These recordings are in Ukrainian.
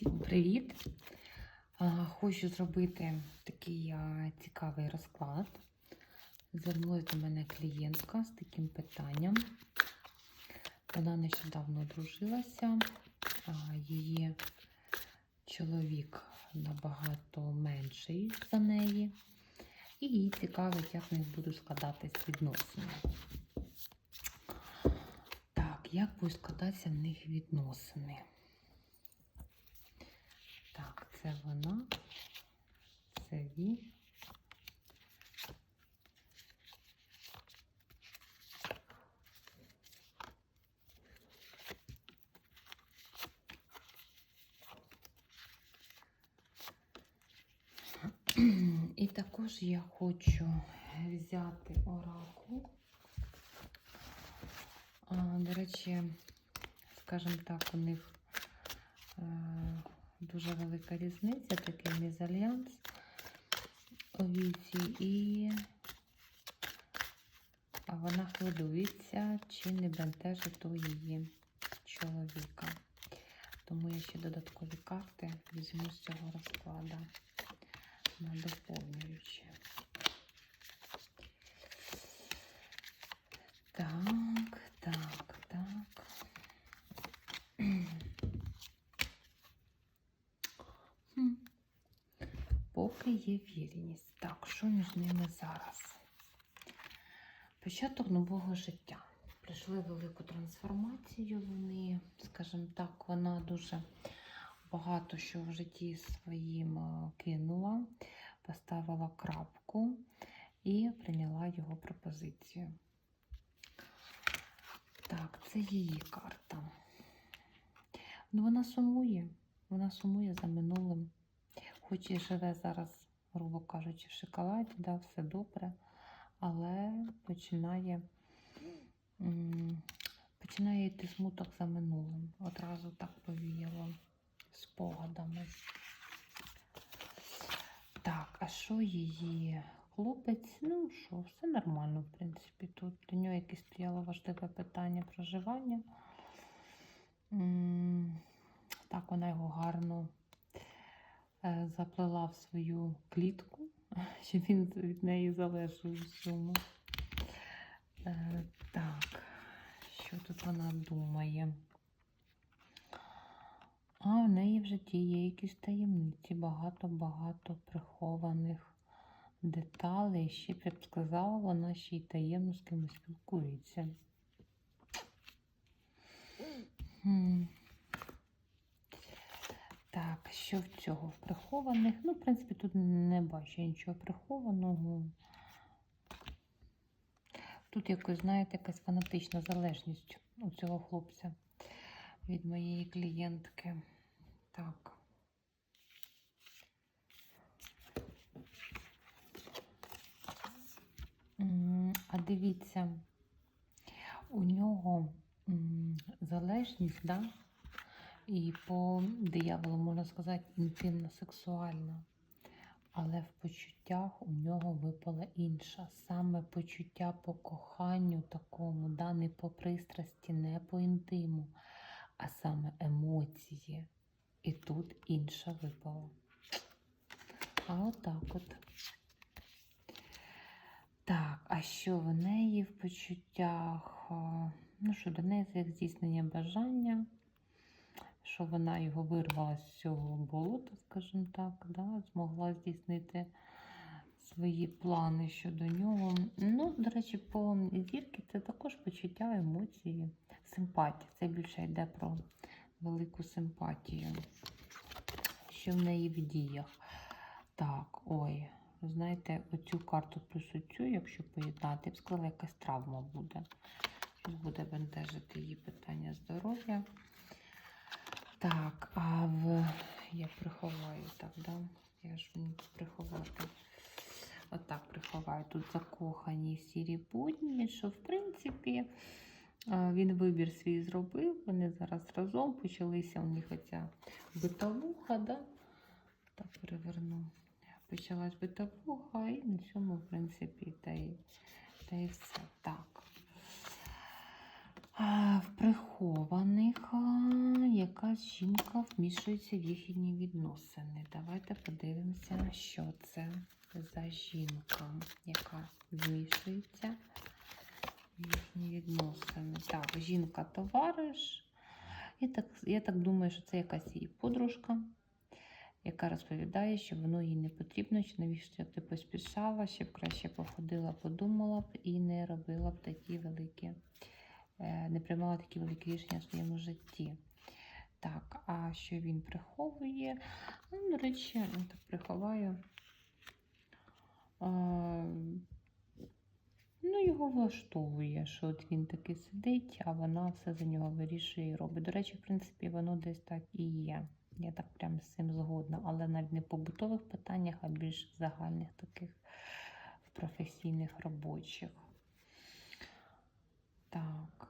Всім привіт! Хочу зробити такий цікавий розклад. Звернулася до мене клієнтка з таким питанням. Вона нещодавно одружилася, її чоловік набагато менший за неї, і їй цікавить, як в них будуть складатись відносини. Так, як будуть складатися в них відносини? Так, це вона, це він. І також я хочу взяти оракул. До речі, скажімо так, у них е, дуже велика різниця, такий мезальянс у віці, і вона хвилюється, чи не бентежить то її чоловіка. Тому я ще додаткові карти візьму з цього розкладу на доповнюючі. Так, так. Поки є вірність. Так, що між ними зараз? Початок нового життя. Прийшли велику трансформацію. Вони, скажімо так, вона дуже багато що в житті своїм е, кинула, поставила крапку і прийняла його пропозицію. Так, це її карта. Ну, вона сумує, вона сумує за минулим. Хоч і живе зараз, грубо кажучи, в шоколаді, да, все добре, але починає, починає йти смуток за минулим. Одразу так повіяло спогадами. Так, а що її хлопець? Ну що, все нормально, в принципі. Тут для нього якесь стояло важливе питання проживання. Так, вона його гарно е, заплела в свою клітку, щоб він від неї залежав всьому. Е, Так, що тут вона думає? А в неї в житті є якісь таємниці, багато-багато прихованих деталей. Ще б я б сказала, вона ще й таємно з кимось спілкується. Що в цього прихованих? Ну, в принципі, тут не бачу нічого прихованого. Тут якось, знаєте, якась фанатична залежність у цього хлопця від моєї клієнтки. Так. А дивіться, у нього залежність, да? І по дияволу, можна сказати, інтимно сексуальна. Але в почуттях у нього випала інша. Саме почуття по коханню такому, да? не по пристрасті, не по інтиму, а саме емоції. І тут інша випала. А отак от. Так, а що в неї в почуттях? Ну що, до неї як здійснення бажання, що вона його вирвала з цього болота, скажімо так, да, змогла здійснити свої плани щодо нього. Ну, до речі, по зірки це також почуття, емоції, симпатія. Це більше йде про велику симпатію, що в неї в діях. Так, ой, знаєте, оцю карту плюс оцю, якщо поєднати, я б сказала, якась травма буде. Буде бентежити її питання здоров'я. Так, а в я приховаю так, да? Я ж приховати. Отак приховаю. Тут закохані сірі будні, що в принципі він вибір свій зробив. Вони зараз разом почалися у них оця битовуха, да? так переверну. Почалась битовуха, і на цьому, в принципі, та й, та й все. Так. А, в а, жінка вмішується в їхні відносини. Давайте подивимося, що це за жінка, яка вмішується в їхні відносини. Так, жінка товариш. Я так, я так думаю, що це якась її подружка, яка розповідає, що воно їй не потрібно, що навіщо ти поспішала, щоб краще походила, подумала б і не робила б такі великі, е, не приймала такі великі рішення в своєму житті. Так, а що він приховує? Ну, до речі, так приховаю. А, ну, його влаштовує, що от він таки сидить, а вона все за нього вирішує і робить. До речі, в принципі, воно десь так і є. Я так прям з цим згодна, але навіть не в побутових питаннях, а більш загальних таких професійних робочих. Так.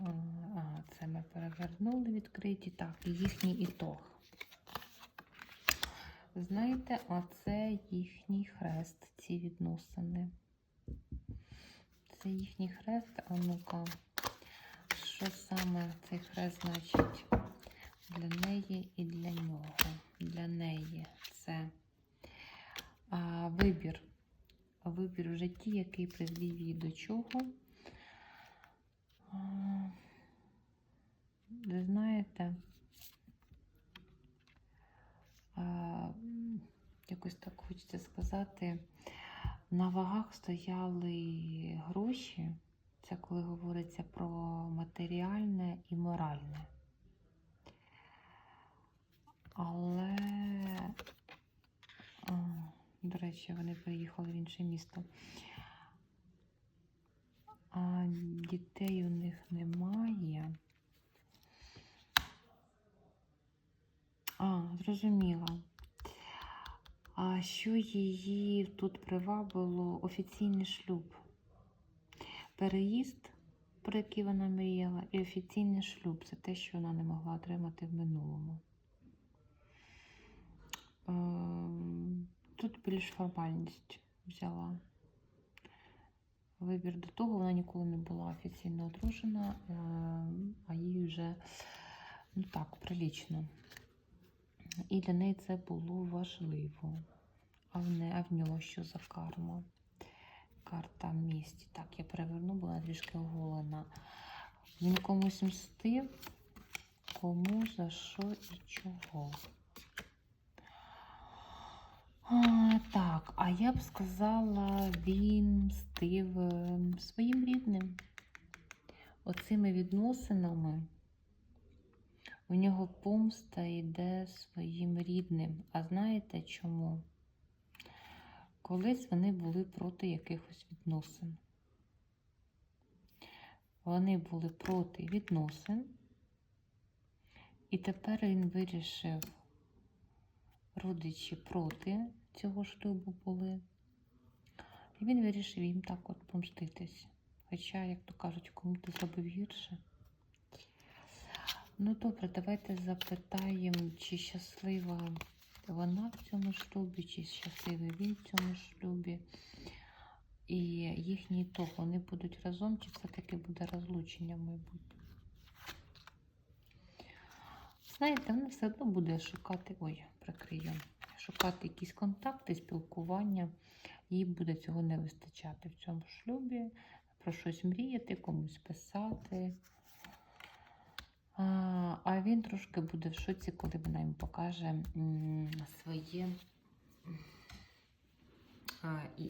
А, а, це ми перевернули відкриті. Так, їхній ітог. Знаєте, оце їхній хрест, ці відносини. Це їхній хрест, а ну-ка, що саме цей хрест значить для неї і для нього? Для неї це а, вибір. Вибір в житті, який призвів її до чого. Ви знаєте, якось так хочеться сказати, на вагах стояли гроші. Це коли говориться про матеріальне і моральне. Але, до речі, вони переїхали в інше місто. А дітей у них немає. А, зрозуміла. А що її тут привабило офіційний шлюб? Переїзд, про який вона мріяла, і офіційний шлюб це те, що вона не могла отримати в минулому. Ем, Тут більш формальність взяла. Вибір до того, вона ніколи не була офіційно одружена, ем, а їй вже ну так, прилічно. І для неї це було важливо. А в, не, а в нього що за карма? Карта місті. Так, я переверну, була трішки оголена. Він комусь мстив, кому, за що і чого. Так, а я б сказала, він мстив ем, своїм рідним. Оцими відносинами у нього помста йде своїм рідним. А знаєте чому? Колись вони були проти якихось відносин. Вони були проти відносин, і тепер він вирішив, родичі проти цього шлюбу були. І він вирішив їм так от помститись. Хоча, як то кажуть, кому ти зробив гірше. Ну добре, давайте запитаємо, чи щаслива вона в цьому шлюбі, чи щасливий він в цьому шлюбі. І їхній ітог, вони будуть разом, чи все-таки буде розлучення в. Знаєте, вона все одно буде шукати, ой, прикрию, шукати якісь контакти, спілкування. Їй буде цього не вистачати в цьому шлюбі. Про щось мріяти, комусь писати. А, він трошки буде в шоці, коли вона йому покаже своє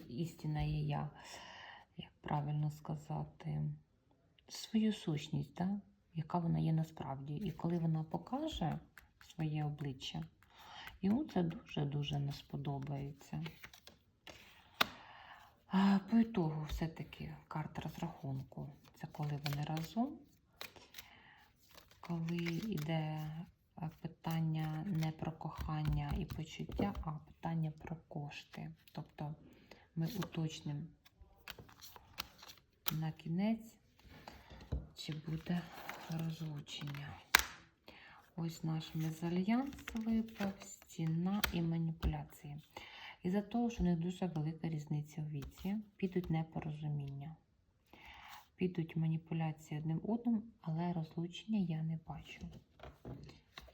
істинне я, як правильно сказати, свою сущність, да? яка вона є насправді. І коли вона покаже своє обличчя, йому це дуже-дуже не сподобається. По ітогу, все-таки карта розрахунку. Це коли вони разом коли йде е, питання не про кохання і почуття, а питання про кошти. Тобто ми уточнимо на кінець, чи буде розлучення. Ось наш мезальянс випав, стіна і маніпуляції. Із-за того, що них дуже велика різниця в віці, підуть непорозуміння. підуть маніпуляції одним одним, але розлучення я не бачу.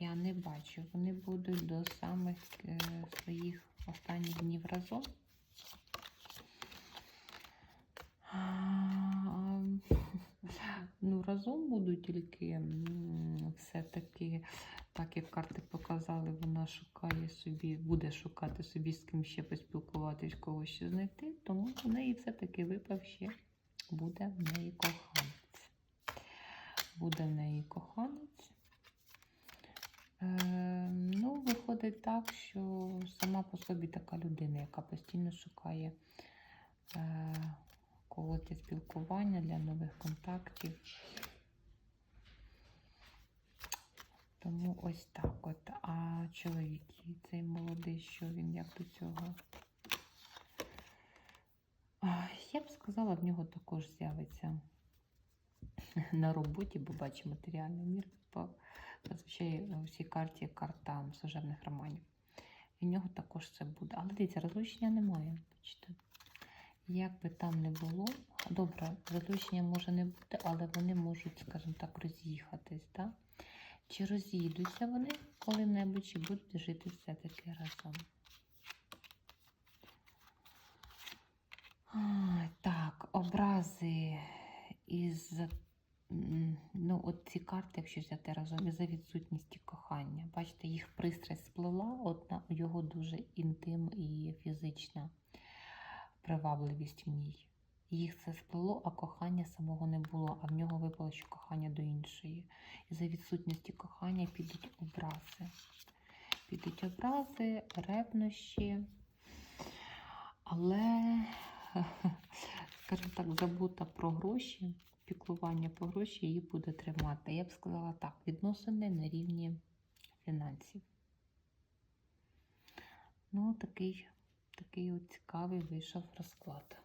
Я не бачу. Вони будуть до самих е, своїх останніх днів разом. Ну, разом будуть тільки все-таки, так як карти показали, вона шукає собі, буде шукати собі з ким ще поспілкуватись, когось ще знайти, тому в неї все-таки випав ще буде в неї коханець. Буде в неї коханець. Е, ну, виходить так, що сама по собі така людина, яка постійно шукає е, для спілкування, для нових контактів. Тому ось так от. А чоловік, цей молодий, що він як до цього? Я б сказала, в нього також з'явиться на роботі, бо бачу матеріальний мір. Зазвичай у всій карті карта служебних романів. І в нього також це буде. Але дивіться, розлучення немає. Бачите? Як би там не було, добре, розлучення може не бути, але вони можуть, скажімо так, роз'їхатись. Так? Чи розійдуться вони коли-небудь, чи будуть жити все-таки разом? А, Так, образи із ну, от ці карти, якщо взяти разом, із-за відсутності кохання. Бачите, їх пристрасть сплила, одна його дуже інтим і фізична привабливість в ній. Їх це сплело, а кохання самого не було, а в нього випало ще кохання до іншої. І за відсутності кохання підуть образи. Підуть образи, ревнощі. Але, скажімо так, забута про гроші, піклування про гроші її буде тримати. Я б сказала так, відносини на рівні фінансів. Ну, такий, такий от цікавий вийшов розклад.